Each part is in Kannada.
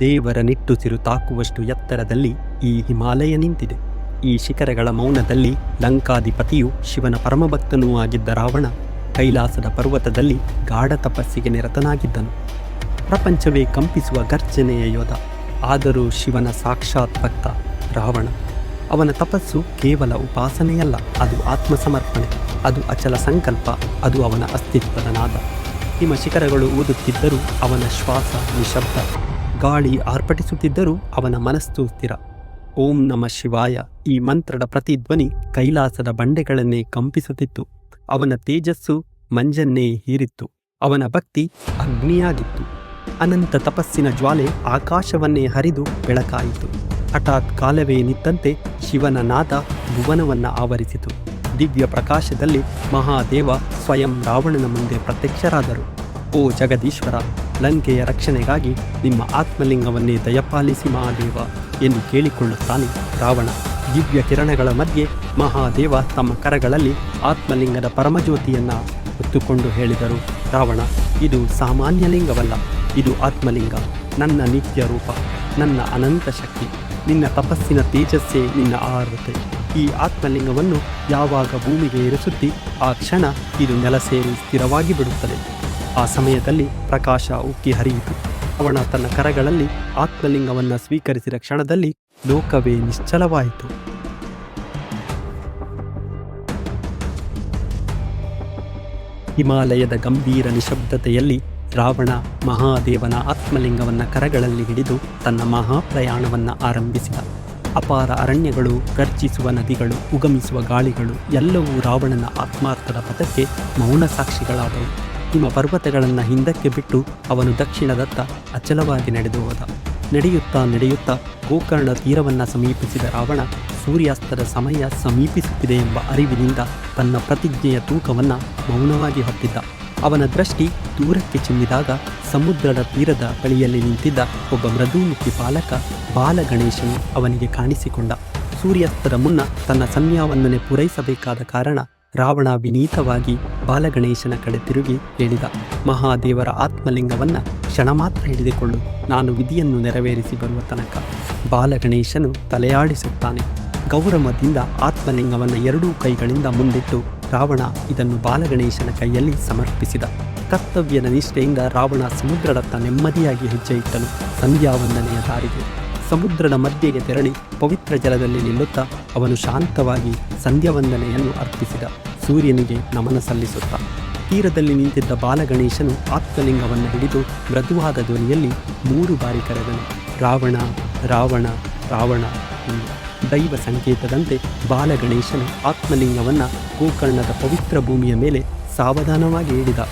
ದೇವರ ನಿಟ್ಟುಸಿರು ತಾಕುವಷ್ಟು ಎತ್ತರದಲ್ಲಿ ಈ ಹಿಮಾಲಯ ನಿಂತಿದೆ. ಈ ಶಿಖರಗಳ ಮೌನದಲ್ಲಿ ಲಂಕಾಧಿಪತಿಯು ಶಿವನ ಪರಮಭಕ್ತನೂ ಆಗಿದ್ದ ರಾವಣ ಕೈಲಾಸದ ಪರ್ವತದಲ್ಲಿ ಗಾಢ ತಪಸ್ಸಿಗೆ ನಿರತನಾಗಿದ್ದನು. ಪ್ರಪಂಚವೇ ಕಂಪಿಸುವ ಗರ್ಜನೆಯ ಯೋಧ, ಆದರೂ ಶಿವನ ಸಾಕ್ಷಾತ್ ಭಕ್ತ ರಾವಣ. ಅವನ ತಪಸ್ಸು ಕೇವಲ ಉಪಾಸನೆಯಲ್ಲ, ಅದು ಆತ್ಮಸಮರ್ಪಣೆ, ಅದು ಅಚಲ ಸಂಕಲ್ಪ, ಅದು ಅವನ ಅಸ್ತಿತ್ವದ ನಾದ. ಹಿಮ ಶಿಖರಗಳು ಊದುತ್ತಿದ್ದರೂ ಅವನ ಶ್ವಾಸ ನಿಶಬ್ದ. ಗಾಳಿ ಆರ್ಭಟಿಸುತ್ತಿದ್ದರೂ ಅವನ ಮನಸ್ಸು ಸ್ಥಿರ. ಓಂ ನಮ ಶಿವಾಯ. ಈ ಮಂತ್ರದ ಪ್ರತಿಧ್ವನಿ ಕೈಲಾಸದ ಬಂಡೆಗಳನ್ನೇ ಕಂಪಿಸುತ್ತಿತ್ತು. ಅವನ ತೇಜಸ್ಸು ಮಂಜನ್ನೇ ಹೀರಿತ್ತು. ಅವನ ಭಕ್ತಿ ಅಗ್ನಿಯಾಗಿತ್ತು. ಅನಂತ ತಪಸ್ಸಿನ ಜ್ವಾಲೆ ಆಕಾಶವನ್ನೇ ಹರಿದು ಬೆಳಕಾಯಿತು. ಹಠಾತ್ ಕಾಲವೇ ನಿಂತಂತೆ ಶಿವನ ನಾದ ಭುವನವನ್ನ ಆವರಿಸಿತು. ದಿವ್ಯ ಪ್ರಕಾಶದಲ್ಲಿ ಮಹಾದೇವ ಸ್ವಯಂ ರಾವಣನ ಮುಂದೆ ಪ್ರತ್ಯಕ್ಷರಾದರು. ಓ ಜಗದೀಶ್ವರ ಲಂಕೆಯ ರಕ್ಷಣೆಗಾಗಿ ನಿಮ್ಮ ಆತ್ಮಲಿಂಗವನ್ನೇ ದಯಪಾಲಿಸಿ ಮಹಾದೇವ ಎಂದು ಕೇಳಿಕೊಳ್ಳುತ್ತಾನೆ ರಾವಣ. ದಿವ್ಯ ಕಿರಣಗಳ ಮಧ್ಯೆ ಮಹಾದೇವ ತಮ್ಮ ಕರಗಳಲ್ಲಿ ಆತ್ಮಲಿಂಗದ ಪರಮಜ್ಯೋತಿಯನ್ನು ಹೊತ್ತುಕೊಂಡು ಹೇಳಿದರು. ರಾವಣ, ಇದು ಸಾಮಾನ್ಯ ಲಿಂಗವಲ್ಲ, ಇದು ಆತ್ಮಲಿಂಗ. ನನ್ನ ನಿತ್ಯ ರೂಪ, ನನ್ನ ಅನಂತ ಶಕ್ತಿ, ನಿನ್ನ ತಪಸ್ಸಿನ ತೇಜಸ್ಸೇ ನಿನ್ನ ಆರ್ವತೆ ಈ ಆತ್ಮಲಿಂಗವನ್ನು ಯಾವಾಗ ಭೂಮಿಗೆ ಇರಿಸುತ್ತಿ, ಆ ಕ್ಷಣ ಇದು ನೆಲ ಸೇರಿ ಸ್ಥಿರವಾಗಿ ಬಿಡುತ್ತದೆ. ಆ ಸಮಯದಲ್ಲಿ ಪ್ರಕಾಶ ಉಕ್ಕಿ ಹರಿಯಿತು. ಅವನ ತನ್ನ ಕರಗಳಲ್ಲಿ ಆತ್ಮಲಿಂಗವನ್ನು ಸ್ವೀಕರಿಸಿದ ಕ್ಷಣದಲ್ಲಿ ಲೋಕವೇ ನಿಶ್ಚಲವಾಯಿತು. ಹಿಮಾಲಯದ ಗಂಭೀರ ನಿಶಬ್ದತೆಯಲ್ಲಿ ರಾವಣ ಮಹಾದೇವನ ಆತ್ಮಲಿಂಗವನ್ನ ಕರಗಳಲ್ಲಿ ಹಿಡಿದು ತನ್ನ ಮಹಾಪ್ರಯಾಣವನ್ನು ಆರಂಭಿಸಿದ. ಅಪಾರ ಅರಣ್ಯಗಳು, ಗರ್ಜಿಸುವ ನದಿಗಳು, ಉಗಮಿಸುವ ಗಾಳಿಗಳು ಎಲ್ಲವೂ ರಾವಣನ ಆತ್ಮಾರ್ಥದ ಪಥಕ್ಕೆ ಮೌನ ಸಾಕ್ಷಿಗಳಾದವು. ಹಿಮ ಪರ್ವತಗಳನ್ನು ಹಿಂದಕ್ಕೆ ಬಿಟ್ಟು ಅವನು ದಕ್ಷಿಣದತ್ತ ಅಚಲವಾಗಿ ನಡೆದು ಹೋದ. ನಡೆಯುತ್ತಾ ನಡೆಯುತ್ತಾ ಗೋಕರ್ಣ ತೀರವನ್ನು ಸಮೀಪಿಸಿದ ರಾವಣ ಸೂರ್ಯಾಸ್ತದ ಸಮಯ ಸಮೀಪಿಸುತ್ತಿದೆ ಎಂಬ ಅರಿವಿನಿಂದ ತನ್ನ ಪ್ರತಿಜ್ಞೆಯ ತೂಕವನ್ನು ಮೌನವಾಗಿ ಹೊತ್ತಿದ್ದ. ಅವನ ದೃಷ್ಟಿ ದೂರಕ್ಕೆ ಚಿಮ್ಮಿದಾಗ ಸಮುದ್ರದ ತೀರದ ಬಳಿಯಲ್ಲಿ ನಿಂತಿದ್ದ ಒಬ್ಬ ಮೃದುಮುಖಿ ಬಾಲಕ ಬಾಲಗಣೇಶನು ಅವನಿಗೆ ಕಾಣಿಸಿಕೊಂಡ. ಸೂರ್ಯಾಸ್ತದ ಮುನ್ನ ತನ್ನ ಸಂಜ್ಞಾವನ್ನೇ ಪೂರೈಸಬೇಕಾದ ಕಾರಣ ರಾವಣ ವಿನೀತವಾಗಿ ಬಾಲಗಣೇಶನ ಕಡೆ ತಿರುಗಿ ಹೇಳಿದ, ಮಹಾದೇವರ ಆತ್ಮಲಿಂಗವನ್ನ ಕ್ಷಣ ಮಾತ್ರ ಹಿಡಿದುಕೊಳ್ಳು. ನಾನು ವಿಧಿಯನ್ನು ನೆರವೇರಿಸಿ ಬರುವ ತನಕ. ಬಾಲಗಣೇಶನು ತಲೆಯಾಡಿಸುತ್ತಾನೆ. ಗೌರವದಿಂದ ಆತ್ಮಲಿಂಗವನ್ನು ಎರಡೂ ಕೈಗಳಿಂದ ಮುಂದಿಟ್ಟು ರಾವಣ ಇದನ್ನು ಬಾಲಗಣೇಶನ ಕೈಯಲ್ಲಿ ಸಮರ್ಪಿಸಿದ. ಕರ್ತವ್ಯದ ನಿಷ್ಠೆಯಿಂದ ರಾವಣ ಸಮುದ್ರದತ್ತ ನೆಮ್ಮದಿಯಾಗಿ ಹೆಜ್ಜೆ ಇಟ್ಟನು. ಸಂಧ್ಯಾವಂದನೆಯ ದಾರಿಗೆ ಸಮುದ್ರದ ಮಧ್ಯೆಗೆ ತೆರಳಿ ಪವಿತ್ರ ಜಲದಲ್ಲಿ ನಿಲ್ಲುತ್ತಾ ಅವನು ಶಾಂತವಾಗಿ ಸಂಧ್ಯಾವಂದನೆಯನ್ನು ಅರ್ಪಿಸಿದ. ಸೂರ್ಯನಿಗೆ ನಮನ ಸಲ್ಲಿಸುತ್ತಾ. ತೀರದಲ್ಲಿ ನಿಂತಿದ್ದ ಬಾಲಗಣೇಶನು ಆತ್ಮಲಿಂಗವನ್ನು ಹಿಡಿದು ಮೃದುವಾದ ಧ್ವನಿಯಲ್ಲಿ ಮೂರು ಬಾರಿ ಕರೆದನು, ರಾವಣ ರಾವಣ ರಾವಣ ದೈವ ಸಂಕೇತದಂತೆ ಬಾಲಗಣೇಶನು ಆತ್ಮಲಿಂಗವನ್ನು ಗೋಕರ್ಣದ ಪವಿತ್ರ ಭೂಮಿಯ ಮೇಲೆ ಸಾವಧಾನವಾಗಿ ಹಿಡಿದ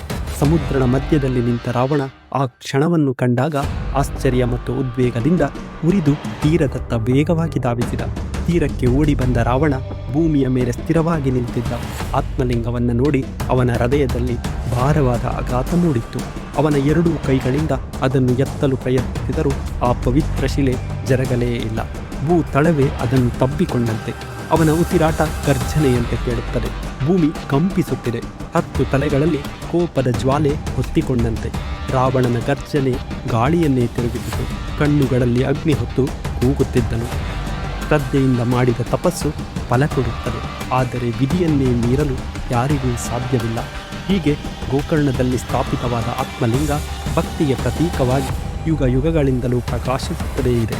ಸಮುದ್ರದ ಮಧ್ಯದಲ್ಲಿ ನಿಂತ ರಾವಣ ಆ ಕ್ಷಣವನ್ನು ಕಂಡಾಗ ಆಶ್ಚರ್ಯ ಮತ್ತು ಉದ್ವೇಗದಿಂದ ಉರಿದು ತೀರದತ್ತ ವೇಗವಾಗಿ ಧಾವಿಸಿದ. ತೀರಕ್ಕೆ ಓಡಿ ಬಂದ ರಾವಣ ಭೂಮಿಯ ಮೇಲೆ ಸ್ಥಿರವಾಗಿ ನಿಂತಿದ್ದ. ಆತ್ಮಲಿಂಗವನ್ನು ನೋಡಿ ಅವನ ಹೃದಯದಲ್ಲಿ ಭಾರವಾದ ಆಘಾತ ಮೂಡಿತ್ತು. ಅವನ ಎರಡೂ ಕೈಗಳಿಂದ ಅದನ್ನು ಎತ್ತಲು ಪ್ರಯತ್ನಿಸಿದರೂ ಆ ಪವಿತ್ರ ಶಿಲೆ ಜರಗಲೇ ಇಲ್ಲ. ಭೂ ತಳವೇ ಅದನ್ನು ತಬ್ಬಿಕೊಂಡಂತೆ. ಅವನ ಉಸಿರಾಟ ಗರ್ಜನೆಯಂತೆ ಕೇಳುತ್ತದೆ. ಭೂಮಿ ಕಂಪಿಸುತ್ತಿದೆ. ಹತ್ತು ತಲೆಗಳಲ್ಲಿ ಕೋಪದ ಜ್ವಾಲೆ ಹೊತ್ತಿಕೊಂಡಂತೆ. ರಾವಣನ ಗರ್ಜನೆ ಗಾಳಿಯನ್ನೇ ತಿರುಗಿಸಿತು ಕಣ್ಣುಗಳಲ್ಲಿ ಅಗ್ನಿ ಹೊತ್ತು ಕೂಗುತ್ತಿದ್ದನು. ಶ್ರದ್ಧೆಯಿಂದ ಮಾಡಿದ ತಪಸ್ಸು ಫಲ ಕೊಡುತ್ತದೆ. ಆದರೆ ವಿಧಿಯನ್ನೇ ಮೀರಲು ಯಾರಿಗೂ ಸಾಧ್ಯವಿಲ್ಲ. ಹೀಗೆ ಗೋಕರ್ಣದಲ್ಲಿ ಸ್ಥಾಪಿತವಾದ ಆತ್ಮಲಿಂಗ ಭಕ್ತಿಯ ಪ್ರತೀಕವಾಗಿ ಯುಗ ಯುಗಗಳಿಂದಲೂ ಪ್ರಕಾಶಿಸುತ್ತಲೇ ಇದೆ.